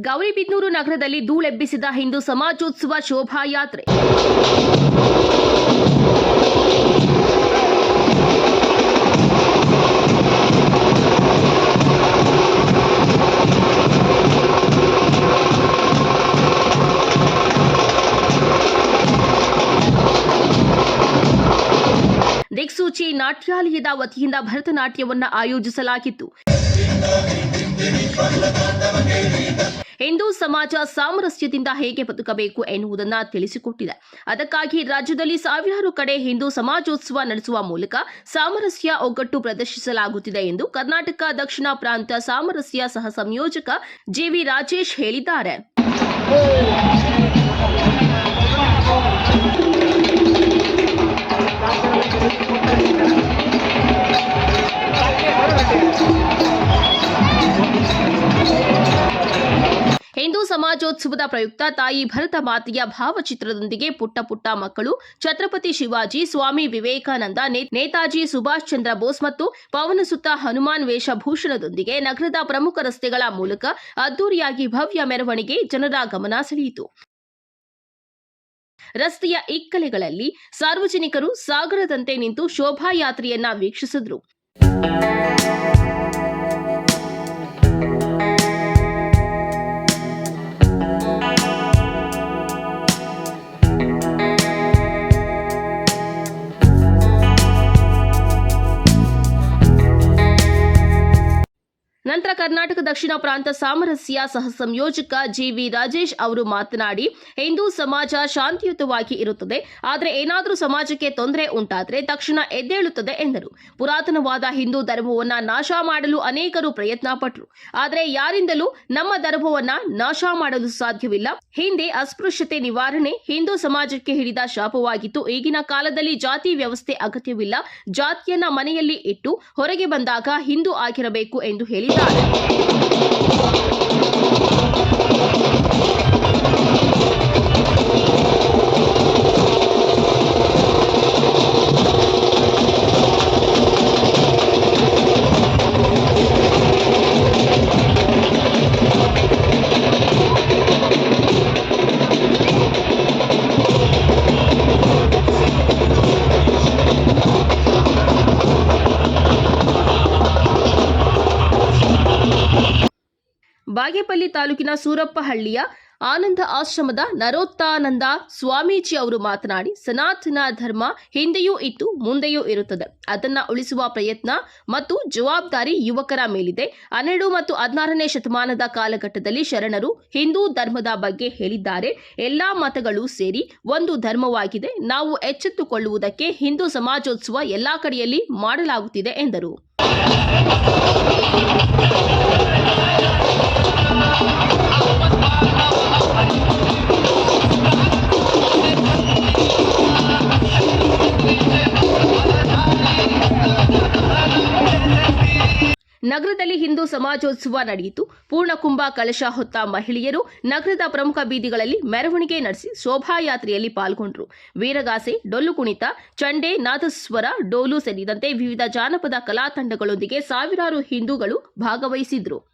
ಗೌರಿಬಿದನೂರು ನಗರದಲ್ಲಿ ಧೂಳೆಬ್ಬಿಸಿದ ಹಿಂದೂ ಸಮಾಜೋತ್ಸವ ಶೋಭಾಯಾತ್ರೆ. ದಿಕ್ಸೂಚಿ ನಾಟ್ಯಾಲಯದ ವತಿಯಿಂದ ಭರತನಾಟ್ಯವನ್ನು ಆಯೋಜಿಸಲಾಗಿತ್ತು. ಸಮಾಜ ಸಾಮರಸ್ಯದಿಂದ ಹೇಗೆ ಬದುಕಬೇಕು ಎನ್ನುವುದನ್ನು ತಿಳಿಸಿಕೊಟ್ಟಿದೆ. ಅದಕ್ಕಾಗಿ ರಾಜ್ಯದಲ್ಲಿ ಸಾವಿರಾರು ಕಡೆ ಹಿಂದೂ ಸಮಾಜೋತ್ಸವ ನಡೆಸುವ ಮೂಲಕ ಸಾಮರಸ್ಯ ಒಗ್ಗಟ್ಟು ಪ್ರದರ್ಶಿಸಲಾಗುತ್ತಿದೆ ಎಂದು ಕರ್ನಾಟಕ ದಕ್ಷಿಣ ಪ್ರಾಂತ ಸಾಮರಸ್ಯ ಸಹ ಸಂಯೋಜಕ ಜಿವಿ ರಾಜೇಶ್ ಹೇಳಿದ್ದಾರೆ. ಸಮಾಜೋತ್ಸವದ ಪ್ರಯುಕ್ತ ತಾಯಿ ಭರತ ಮಾತೆಯ ಭಾವಚಿತ್ರದೊಂದಿಗೆ ಪುಟ್ಟ ಪುಟ್ಟ ಮಕ್ಕಳು ಛತ್ರಪತಿ ಶಿವಾಜಿ, ಸ್ವಾಮಿ ವಿವೇಕಾನಂದ ನೇತಾಜಿ ಸುಭಾಷ್ ಚಂದ್ರ ಬೋಸ್ ಮತ್ತು ಪವನ ಸುತ್ತ ಹನುಮಾನ್ ವೇಷಭೂಷಣದೊಂದಿಗೆ ನಗರದ ಪ್ರಮುಖ ರಸ್ತೆಗಳ ಮೂಲಕ ಅದ್ದೂರಿಯಾಗಿ ಭವ್ಯ ಮೆರವಣಿಗೆ ಜನರ ಗಮನ ಸೆಳೆಯಿತು. ರಸ್ತೆಯ ಇಕ್ಕಲೆಗಳಲ್ಲಿ ಸಾರ್ವಜನಿಕರು ಸಾಗರದಂತೆ ನಿಂತು ಶೋಭಾಯಾತ್ರೆಯನ್ನ ವೀಕ್ಷಿಸಿದ್ರು. ನಂತರ ಕರ್ನಾಟಕ ದಕ್ಷಿಣ ಪ್ರಾಂತ ಸಾಮರಸ್ಯ ಸಹ ಸಂಯೋಜಕ ಜಿವಿ ರಾಜೇಶ್ ಅವರು ಮಾತನಾಡಿ, ಹಿಂದೂ ಸಮಾಜ ಶಾಂತಿಯುತವಾಗಿ ಇರುತ್ತದೆ, ಆದರೆ ಏನಾದರೂ ಸಮಾಜಕ್ಕೆ ತೊಂದರೆ ಉಂಟಾದರೆ ತಕ್ಷಣ ಎದ್ದೇಳುತ್ತದೆ ಎಂದರು. ಪುರಾತನವಾದ ಹಿಂದೂ ಧರ್ಮವನ್ನ ನಾಶ ಮಾಡಲು ಅನೇಕರು ಪ್ರಯತ್ನ ಪಟ್ಟರು ಆದರೆ ಯಾರಿಂದಲೂ ನಮ್ಮ ಧರ್ಮವನ್ನ ನಾಶ ಮಾಡಲು ಸಾಧ್ಯವಿಲ್ಲ. ಹಿಂದೆ ಅಸ್ಪೃಶ್ಯತೆ ನಿವಾರಣೆ ಹಿಂದೂ ಸಮಾಜಕ್ಕೆ ಹಿಡಿದ ಶಾಪವಾಗಿತ್ತು. ಈಗಿನ ಕಾಲದಲ್ಲಿ ಜಾತಿ ವ್ಯವಸ್ಥೆ ಅಗತ್ಯವಿಲ್ಲ. ಜಾತಿಯನ್ನ ಮನೆಯಲ್ಲಿ ಇಟ್ಟು ಹೊರಗೆ ಬಂದಾಗ ಹಿಂದೂ ಆಗಿರಬೇಕು ಎಂದು ಹೇಳಿದ್ದಾರೆ ಬಾಗೇಪಲ್ಲಿ ತಾಲೂಕಿನ ಸೂರಪ್ಪಹಳ್ಳಿಯ ಆನಂದ ಆಶ್ರಮದ ನರೋತ್ತಾನಂದ ಸ್ವಾಮೀಜಿ ಅವರು ಮಾತನಾಡಿ, ಸನಾತನ ಧರ್ಮ ಹಿಂದೆಯೂ ಇತ್ತು, ಮುಂದೆಯೂ ಇರುತ್ತದೆ. ಅದನ್ನ ಉಳಿಸುವ ಪ್ರಯತ್ನ ಮತ್ತು ಜವಾಬ್ದಾರಿ ಯುವಕರ ಮೇಲಿದೆ. ಹನ್ನೆರಡು ಮತ್ತು ಹದಿನಾರನೇ ಶತಮಾನದ ಕಾಲಘಟ್ಟದಲ್ಲಿ ಶರಣರು ಹಿಂದೂ ಧರ್ಮದ ಬಗ್ಗೆ ಹೇಳಿದ್ದಾರೆ. ಎಲ್ಲಾ ಮತಗಳು ಸೇರಿ ಒಂದು ಧರ್ಮವಾಗಿದೆ. ನಾವು ಎಚ್ಚೆತ್ತುಕೊಳ್ಳುವುದಕ್ಕೆ ಹಿಂದೂ ಸಮಾಜೋತ್ಸವ ಎಲ್ಲಾ ಕಡೆಯಲ್ಲಿ ಮಾಡಲಾಗುತ್ತಿದೆ ಎಂದರು. ನಗರದಲ್ಲಿ ಹಿಂದೂ ಸಮಾಜೋತ್ಸವ ನಡೆಯಿತು. ಪೂರ್ಣಕುಂಭ ಕಳಶ ಹೊತ್ತ ಮಹಿಳೆಯರು ನಗರದ ಪ್ರಮುಖ ಬೀದಿಗಳಲ್ಲಿ ಮೆರವಣಿಗೆ ನಡೆಸಿ ಶೋಭಾಯಾತ್ರೆಯಲ್ಲಿ ಪಾಲ್ಗೊಂಡರು. ವೀರಗಾಸೆ ಡೊಳ್ಳು ಕುಣಿತ, ಚಂಡೆ, ನಾದಸ್ವರ, ಡೋಲು ಸೇರಿದಂತೆ ವಿವಿಧ ಜಾನಪದ ಕಲಾ ತಂಡಗಳೊಂದಿಗೆ ಸಾವಿರಾರು ಹಿಂದೂಗಳು ಭಾಗವಹಿಸಿದ್ರು.